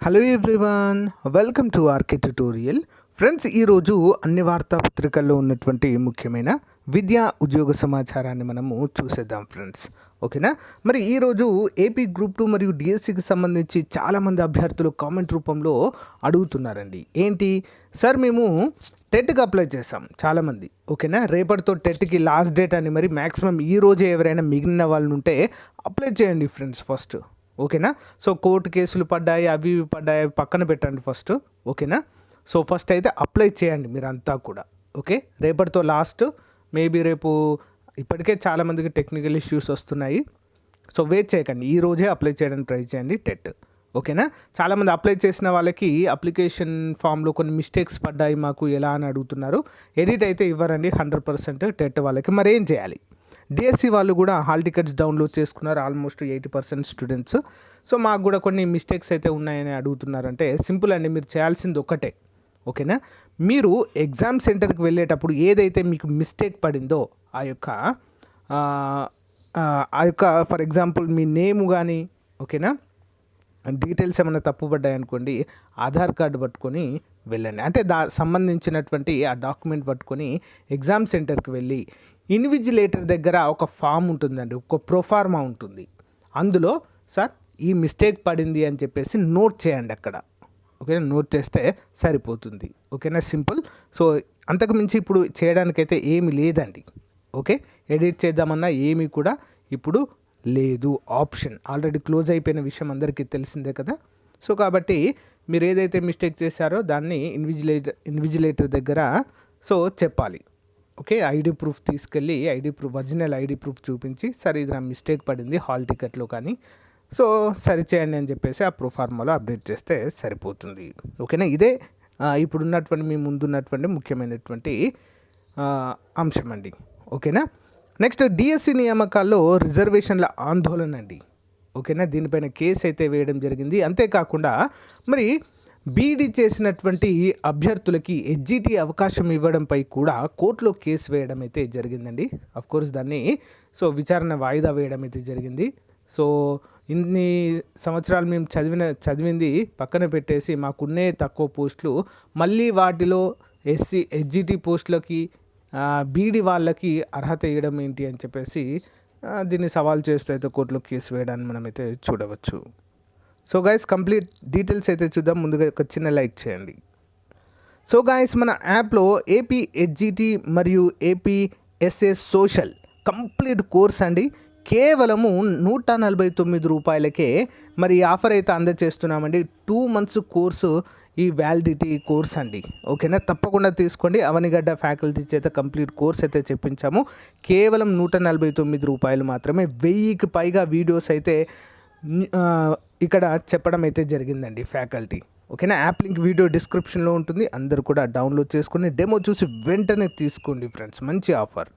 Hello everyone welcome to RK tutorial friends ఈరోజు అన్ని వార్తాపత్రికల్లో ఉన్నటువంటి ముఖ్యమైన విద్యా ఉద్యోగ సమాచారాన్ని మనము చూసేద్దాం ఫ్రెండ్స్ ఓకేనా మరి ఈరోజు ఏపీ గ్రూప్ టూ మరియు డిఎస్సికి సంబంధించి చాలామంది అభ్యర్థులు కామెంట్ రూపంలో అడుగుతున్నారండి. ఏంటి? సార్ మేము టెట్కి అప్లై చేసాం చాలామంది. ఓకేనా రేపటితో టెట్కి లాస్ట్ డేట్ అని మరి మ్యాక్సిమం ఈ రోజే ఎవరైనా మిగిలిన వాళ్ళు ఉంటే అప్లై చేయండి ఫ్రెండ్స్ ఫస్ట్ ఓకేనా? సో కోర్టు కేసులు పడ్డాయి అవి ఇవి పడ్డాయి అవి పక్కన పెట్టండి ఫస్ట్ ఓకేనా? సో ఫస్ట్ అయితే అప్లై చేయండి మీరంతా కూడా ఓకే? రేపటితో లాస్ట్ మేబీ రేపు ఇప్పటికే చాలామందికి టెక్నికల్ ఇష్యూస్ వస్తున్నాయి. సో వెయిట్ చేయకండి ఈ రోజే అప్లై చేయడానికి ట్రై చేయండి టెట్ ఓకేనా? చాలామంది అప్లై చేసిన వాళ్ళకి అప్లికేషన్ ఫామ్లో కొన్ని మిస్టేక్స్ పడ్డాయి మాకు ఎలా అని అడుగుతున్నారు. ఎడిట్ అయితే ఇవ్వరండి హండ్రెడ్ పర్సెంట్ టెట్ వాళ్ళకి మరేం చేయాలి? డిఎస్సి వాళ్ళు కూడా హాల్ టికెట్స్ డౌన్లోడ్ చేసుకున్నారు almost eighty percent students. So మాకు కూడా కొన్ని మిస్టేక్స్ అయితే ఉన్నాయని అడుగుతున్నారంటే సింపుల్ అండి మీరు చేయాల్సింది ఒకటే ఓకేనా? మీరు ఎగ్జామ్ సెంటర్కి వెళ్ళేటప్పుడు ఏదైతే మీకు మిస్టేక్ పడిందో ఆ యొక్క ఆ, ఆ యొక్క ఫర్ ఎగ్జాంపుల్ మీ నేమ్ కానీ ఓకేనా? డీటెయిల్స్ ఏమైనా తప్పుపడ్డాయి అనుకోండి ఆధార్ కార్డు పట్టుకొని వెళ్ళండి. అంటే దా సంబంధించినటువంటి ఆ డాక్యుమెంట్ పట్టుకొని ఎగ్జామ్ సెంటర్కి వెళ్ళి ఇన్విజిలేటర్ దగ్గర ఒక ఫామ్ ఉంటుందండి ఒక ప్రొఫార్మా ఉంటుంది. అందులో సార్ ఈ మిస్టేక్ పడింది అని చెప్పేసి నోట్ చేయండి అక్కడ. ఓకేనా? నోట్ చేస్తే సరిపోతుంది. ఓకేనా? సింపుల్. సో అంతకు మించి ఇప్పుడు చేయడానికైతే ఏమి లేదండి. ఓకే? ఎడిట్ చేద్దామన్నా ఏమీ కూడా ఇప్పుడు లేదు. ఆప్షన్. ఆల్రెడీ క్లోజ్ అయిపోయిన విషయం అందరికీ తెలిసిందే కదా? సో కాబట్టి మీరు ఏదైతే మిస్టేక్ చేశారో దాన్ని ఇన్విజిలేటర్ ఇన్విజిలేటర్ దగ్గర సో చెప్పాలి. ఓకే ఐడి ప్రూఫ్ తీసుకెళ్ళి ID proof original ID proof చూపించి సరే ఇది నా మిస్టేక్ పడింది హాల్ టికెట్లో కానీ. సో సరి చేయండి అని చెప్పేసి ఆ ప్రొఫార్మాలో అప్డేట్ చేస్తే సరిపోతుంది. ఓకేనా? ఇదే ఇప్పుడున్నటువంటి మీ ముందున్నటువంటి ముఖ్యమైనటువంటి అంశం అండి. ఓకేనా? నెక్స్ట్ డిఎస్సి నియామకాల్లో రిజర్వేషన్ల ఆందోళన అండి. ఓకేనా? దీనిపైన కేసు అయితే వేయడం జరిగింది. అంతేకాకుండా మరి బీఈడీ చేసినటువంటి అభ్యర్థులకి ఎస్జిటి అవకాశం ఇవ్వడంపై కూడా కోర్టులో కేసు వేయడం అయితే జరిగిందండి. కోర్స్ దాన్ని సో విచారణ వాయిదా వేయడం అయితే జరిగింది. సో ఇన్ని సంవత్సరాలు మేము చదివిన చదివింది పక్కన పెట్టేసి మాకున్నే తక్కువ పోస్టులు. మళ్ళీ వాటిలో ఎస్సీ ఎస్జిటి పోస్టులకి బీడీ వాళ్ళకి అర్హత ఇవ్వడం ఏంటి అని చెప్పేసి దీన్ని సవాల్ చేస్తూ అయితే కోర్టులో కేసు వేయడాన్ని మనమైతే చూడవచ్చు. సో గైస్ కంప్లీట్ డీటెయిల్స్ అయితే చూద్దాం. ముందుగా ఒక చిన్న లైక్ చేయండి. సో గాయస్ మన యాప్లో ఏపీ హెచ్జిటి మరియు AP SA social complete course అండి. కేవలము నూట నలభై తొమ్మిది రూపాయలకే మరి ఆఫర్ అయితే అందజేస్తున్నామండి టూ మంత్స్ కోర్సు ఈ వ్యాలిడిటీ కోర్స్ అండి. ఓకేనా తప్పకుండా తీసుకోండి. అవనిగడ్డ ఫ్యాకల్టీ చేత కంప్లీట్ కోర్స్ అయితే చెప్పించాము. కేవలం నూట నలభై తొమ్మిది రూపాయలు మాత్రమే. వెయ్యికి పైగా వీడియోస్ అయితే ఇక్కడ చెప్పడం అయితే జరిగిందండి ఫ్యాకల్టీ. ఓకేనా? యాప్ లింక్ వీడియో డిస్క్రిప్షన్లో ఉంటుంది. అందరు కూడా డౌన్లోడ్ చేసుకుని డెమో చూసి వెంటనే తీసుకోండి ఫ్రెండ్స్. మంచి ఆఫర్.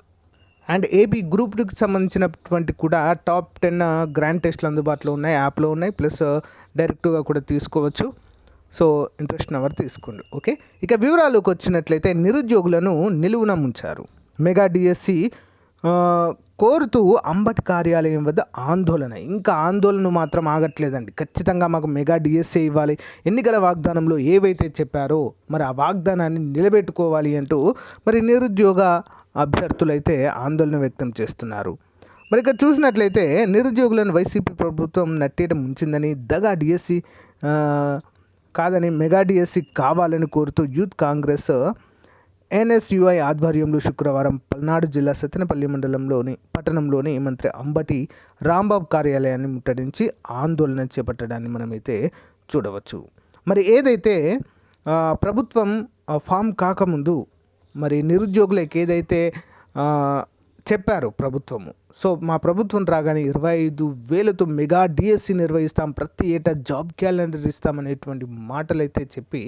అండ్ ఏబీ గ్రూప్ టూకి సంబంధించినటువంటి కూడా టాప్ టెన్ గ్రాండ్ టెస్ట్లు అందుబాటులో ఉన్నాయి. యాప్లో ఉన్నాయి. ప్లస్ డైరెక్ట్గా కూడా తీసుకోవచ్చు. సో ఇంట్రెస్ట్ అవర్ తీసుకోండి. ఓకే? ఇక వివరాలకు వచ్చినట్లయితే నిరుద్యోగులను నిలువున ముంచారు. మెగా డిఎస్సి కోరుతూ అంబట్ కార్యాలయం వద్ద ఆందోళన. ఇంకా ఆందోళన మాత్రం ఆగట్లేదండి. ఖచ్చితంగా మాకు మెగా డిఎస్సీ ఇవ్వాలి. ఎన్నికల వాగ్దానంలో ఏవైతే చెప్పారో మరి ఆ వాగ్దానాన్ని నిలబెట్టుకోవాలి అంటూ మరి నిరుద్యోగ అభ్యర్థులైతే ఆందోళన వ్యక్తం చేస్తున్నారు. మరి ఇక్కడ చూసినట్లయితే నిరుద్యోగులను వైసీపీ ప్రభుత్వం నట్టేట ముంచిందని దగా డిఎస్సి కాదని మెగా డిఎస్సి కావాలని కోరుతూ యూత్ కాంగ్రెస్ ఎన్ఎస్యుఐ ఆధ్వర్యంలో శుక్రవారం పల్నాడు జిల్లా సత్తెనపల్లి మండలంలోని పట్టణంలోని మంత్రి అంబటి రాంబాబు కార్యాలయాన్ని ముట్టడించి ఆందోళన చేపట్టడాన్ని మనమైతే చూడవచ్చు. మరి ఏదైతే ప్రభుత్వం ఫామ్ కాకముందు మరి నిరుద్యోగులకు ఏదైతే చెప్పారు ప్రభుత్వము సో మా ప్రభుత్వం రాగానే ఇరవై ఐదు వేలతో మెగా డిఎస్సి నిర్వహిస్తాం ప్రతి ఏటా జాబ్ క్యాలెండర్ ఇస్తామనేటువంటి మాటలు అయితే చెప్పి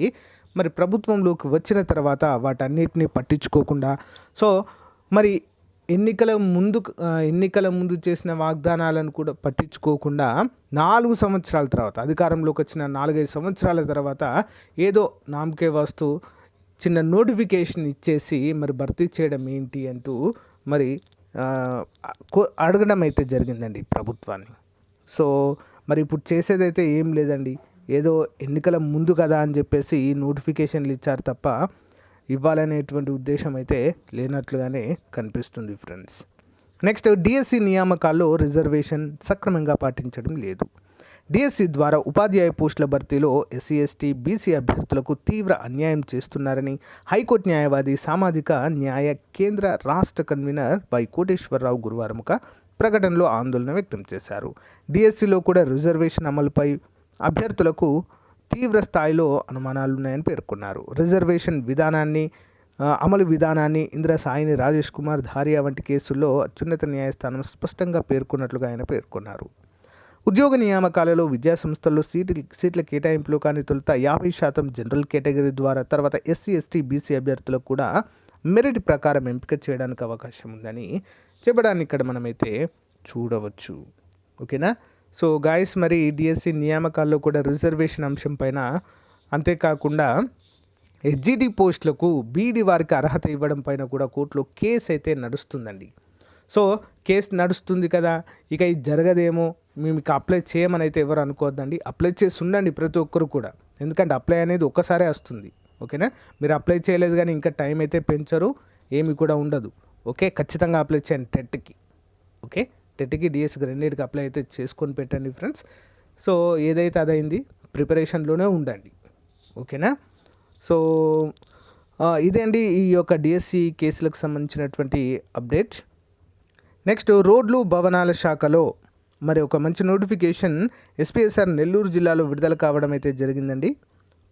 మరి ప్రభుత్వంలోకి వచ్చిన తర్వాత వాటన్నిటిని పట్టించుకోకుండా సో మరి ఎన్నికల ముందు ఎన్నికల ముందు చేసిన వాగ్దానాలను కూడా పట్టించుకోకుండా నాలుగు సంవత్సరాల తర్వాత అధికారంలోకి వచ్చిన నాలుగైదు సంవత్సరాల తర్వాత ఏదో నామకే వస్తూ చిన్న నోటిఫికేషన్ ఇచ్చేసి మరి భర్తీ చేయడం ఏంటి అంటూ మరి కో- అడగడం అయితే జరిగిందండి ప్రభుత్వాన్ని. సో మరి ఇప్పుడు చేసేదైతే ఏం లేదండి. ఏదో ఎన్నికల ముందు కదా అని చెప్పేసి నోటిఫికేషన్లు ఇచ్చారు తప్ప ఇవ్వాలనేటువంటి ఉద్దేశం అయితే లేనట్లుగానే కనిపిస్తుంది ఫ్రెండ్స్. నెక్స్ట్ డిఎస్సి నియామకాల్లో రిజర్వేషన్ సక్రమంగా పాటించడం లేదు. డిఎస్సి ద్వారా ఉపాధ్యాయ పోస్టుల భర్తీలో ఎస్సీ ఎస్టీ బీసీ అభ్యర్థులకు తీవ్ర అన్యాయం చేస్తున్నారని హైకోర్టు న్యాయవాది సామాజిక న్యాయ కేంద్ర రాష్ట్ర కన్వీనర్ వై కోటేశ్వరరావు గురువారం ఒక ప్రకటనలో ఆందోళన వ్యక్తం చేశారు. డిఎస్సిలో కూడా రిజర్వేషన్ అమలుపై అభ్యర్థులకు తీవ్ర స్థాయిలో అనుమానాలున్నాయని పేర్కొన్నారు. రిజర్వేషన్ విధానాన్ని అమలు విధానాన్ని ఇంద్ర సాయిని రాజేష్ కుమార్ ధారియా వంటి కేసుల్లో అత్యున్నత న్యాయస్థానం స్పష్టంగా పేర్కొన్నట్లుగా ఆయన పేర్కొన్నారు. ఉద్యోగ నియామకాలలో విద్యా సంస్థల్లో సీట్లు సీట్ల కేటాయింపులు కానీ తొలుత యాభై శాతం జనరల్ కేటగిరీ ద్వారా తర్వాత ఎస్సీ ఎస్టీ బీసీ అభ్యర్థులకు కూడా మెరిట్ ప్రకారం ఎంపిక చేయడానికి అవకాశం ఉందని చెప్పడానికి ఇక్కడ మనమైతే చూడవచ్చు. ఓకేనా? సో గాయస్ మరి డిఎస్సి నియామకాల్లో కూడా రిజర్వేషన్ అంశం పైన అంతేకాకుండా ఎస్జీడీ పోస్టులకు బీడీ వారికి అర్హత ఇవ్వడం పైన కూడా కోర్టులో కేసు అయితే నడుస్తుందండి. సో కేసు నడుస్తుంది కదా ఇక ఇది జరగదేమో మేము ఇక అప్లై చేయమని అయితే ఎవరు అనుకోవద్దండి. అప్లై చేసి ఉండండి ప్రతి ఒక్కరు కూడా. ఎందుకంటే అప్లై అనేది ఒక్కసారే వస్తుంది. ఓకేనా? మీరు అప్లై చేయలేదు కానీ ఇంకా టైం అయితే పెంచరు ఏమి కూడా ఉండదు. ఓకే? ఖచ్చితంగా అప్లై చేయండి టెట్కి. ఓకే? టెట్కి డిఎస్కి రెండింటికి అప్లై అయితే చేసుకొని పెట్టండి ఫ్రెండ్స్ సో ఏదైతే అదైంది ప్రిపరేషన్లోనే ఉండండి. ఓకేనా? సో ఇదే అండి ఈ యొక్క డిఎస్సి కేసులకు సంబంధించినటువంటి అప్డేట్. నెక్స్ట్ రోడ్లు భవనాల శాఖలో మరి ఒక మంచి నోటిఫికేషన్ ఎస్పీఎస్ఆర్ నెల్లూరు జిల్లాలో విడుదల కావడం అయితే జరిగిందండి.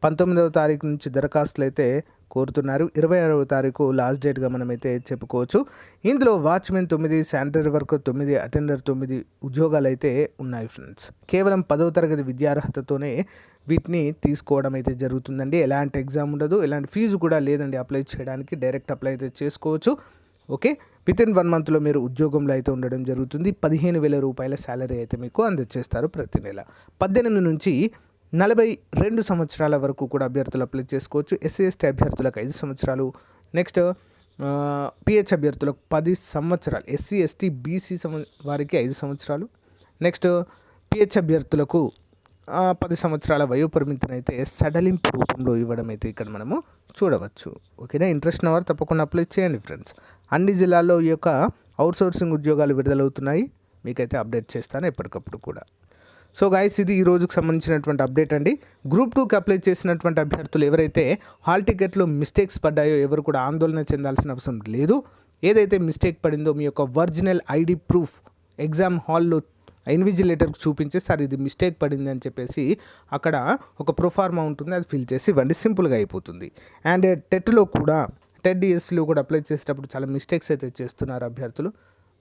పంతొమ్మిదవ తారీఖు నుంచి దరఖాస్తులు అయితే కోరుతున్నారు. ఇరవై ఆరవ తారీఖు లాస్ట్ డేట్గా మనమైతే చెప్పుకోవచ్చు. ఇందులో వాచ్మెన్ తొమ్మిది శానిటరీ వర్కర్ తొమ్మిది అటెండర్ తొమ్మిది ఉద్యోగాలు అయితే ఉన్నాయి ఫ్రెండ్స్ కేవలం పదవ తరగతి విద్యార్హతతోనే వీటిని తీసుకోవడం అయితే జరుగుతుందండి. ఎలాంటి ఎగ్జామ్ ఉండదు ఎలాంటి ఫీజు కూడా లేదండి అప్లై చేయడానికి. డైరెక్ట్ అప్లై అయితే చేసుకోవచ్చు. ఓకే? విత్ ఇన్ వన్ మంత్లో మీరు ఉద్యోగంలో అయితే ఉండడం జరుగుతుంది. పదిహేను వేల రూపాయల శాలరీ అయితే మీకు అందజేస్తారు ప్రతి నెల. పద్దెనిమిది నుంచి నలభై రెండు సంవత్సరాల వరకు కూడా అభ్యర్థులు అప్లై చేసుకోవచ్చు. ఎస్సీ ఎస్టీ అభ్యర్థులకు ఐదు సంవత్సరాలు. నెక్స్ట్ పిహెచ్ అభ్యర్థులకు పది సంవత్సరాలు. ఎస్సీ ఎస్టీ బీసీ సంవ వారికి ఐదు సంవత్సరాలు. నెక్స్ట్ పిహెచ్ అభ్యర్థులకు పది సంవత్సరాల వయోపరిమితిని అయితే సడలింపు రూపంలో ఇవ్వడం అయితే ఇక్కడ మనము చూడవచ్చు. ఓకేనా? ఇంట్రెస్ట్ ఉన్నవారు తప్పకుండా అప్లై చేయండి ఫ్రెండ్స్ అన్ని జిల్లాల్లో ఈ యొక్క అవుట్సోర్సింగ్ ఉద్యోగాలు విడుదలవుతున్నాయి. మీకైతే అప్డేట్ చేస్తాను ఎప్పటికప్పుడు కూడా. సో గాయస్ ఇది ఈ రోజుకు సంబంధించినటువంటి అప్డేట్ అండి. గ్రూప్ టూకి అప్లై చేసినటువంటి అభ్యర్థులు ఎవరైతే హాల్ టికెట్లో మిస్టేక్స్ పడ్డాయో ఎవరు కూడా ఆందోళన చెందాల్సిన అవసరం లేదు. ఏదైతే మిస్టేక్ పడిందో మీ యొక్క ఒరిజినల్ ఐడి ప్రూఫ్ ఎగ్జామ్ హాల్లో ఇన్విజిలేటర్కి చూపించి సార్ ఇది మిస్టేక్ పడింది అని చెప్పేసి అక్కడ ఒక ప్రొఫార్మా ఉంటుంది అది ఫిల్ చేసి ఇవ్వండి. సింపుల్గా అయిపోతుంది. అండ్ టెట్లో కూడా టెట్ డిఎస్సిలో కూడా అప్లై చేసేటప్పుడు చాలా మిస్టేక్స్ అయితే చేస్తున్నారు అభ్యర్థులు.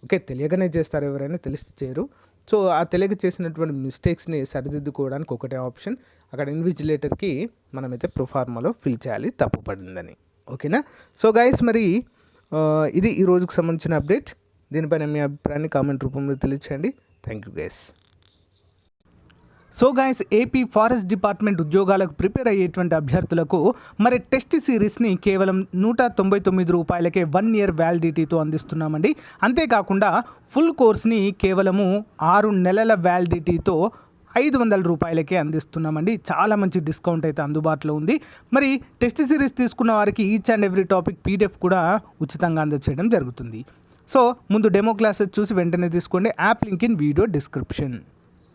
ఓకే తెలియకనే చేస్తారు ఎవరైనా తెలిసి చేయరు. సో ఆ తెలియక చేసినటువంటి మిస్టేక్స్ని సరిదిద్దుకోవడానికి ఒకటే ఆప్షన్ అక్కడ ఇన్విజిలేటర్కి మనమైతే ప్రొఫార్మాలో ఫిల్ చేయాలి తప్పు పడిందని. ఓకేనా? సో గైస్ మరి ఇది ఈ రోజుకు సంబంధించిన అప్డేట్ దీనిపైన మీ అభిప్రాయాన్ని కామెంట్ రూపంలో తెలియచేయండి. Thank you guys so guys AP forest department ఉద్యోగాలకు ప్రిపేర్ అయ్యేటువంటి అభ్యర్థులకు మరి టెస్ట్ సిరీస్ని కేవలం నూట తొంభై తొమ్మిది రూపాయలకే వన్ ఇయర్ వ్యాలిడిటీతో అందిస్తున్నామండి. అంతేకాకుండా ఫుల్ కోర్స్ని కేవలము ఆరు నెలల వ్యాలిడిటీతో ఐదు వందల రూపాయలకే అందిస్తున్నామండి. చాలా మంచి డిస్కౌంట్ అయితే అందుబాటులో ఉంది. మరి టెస్ట్ సిరీస్ తీసుకున్న వారికి each and every topic PDF కూడా ఉచితంగా అందజేయడం జరుగుతుంది. సో ముందు డెమో క్లాసెస్ చూసి వెంటనే తీసుకోండి. App link in video description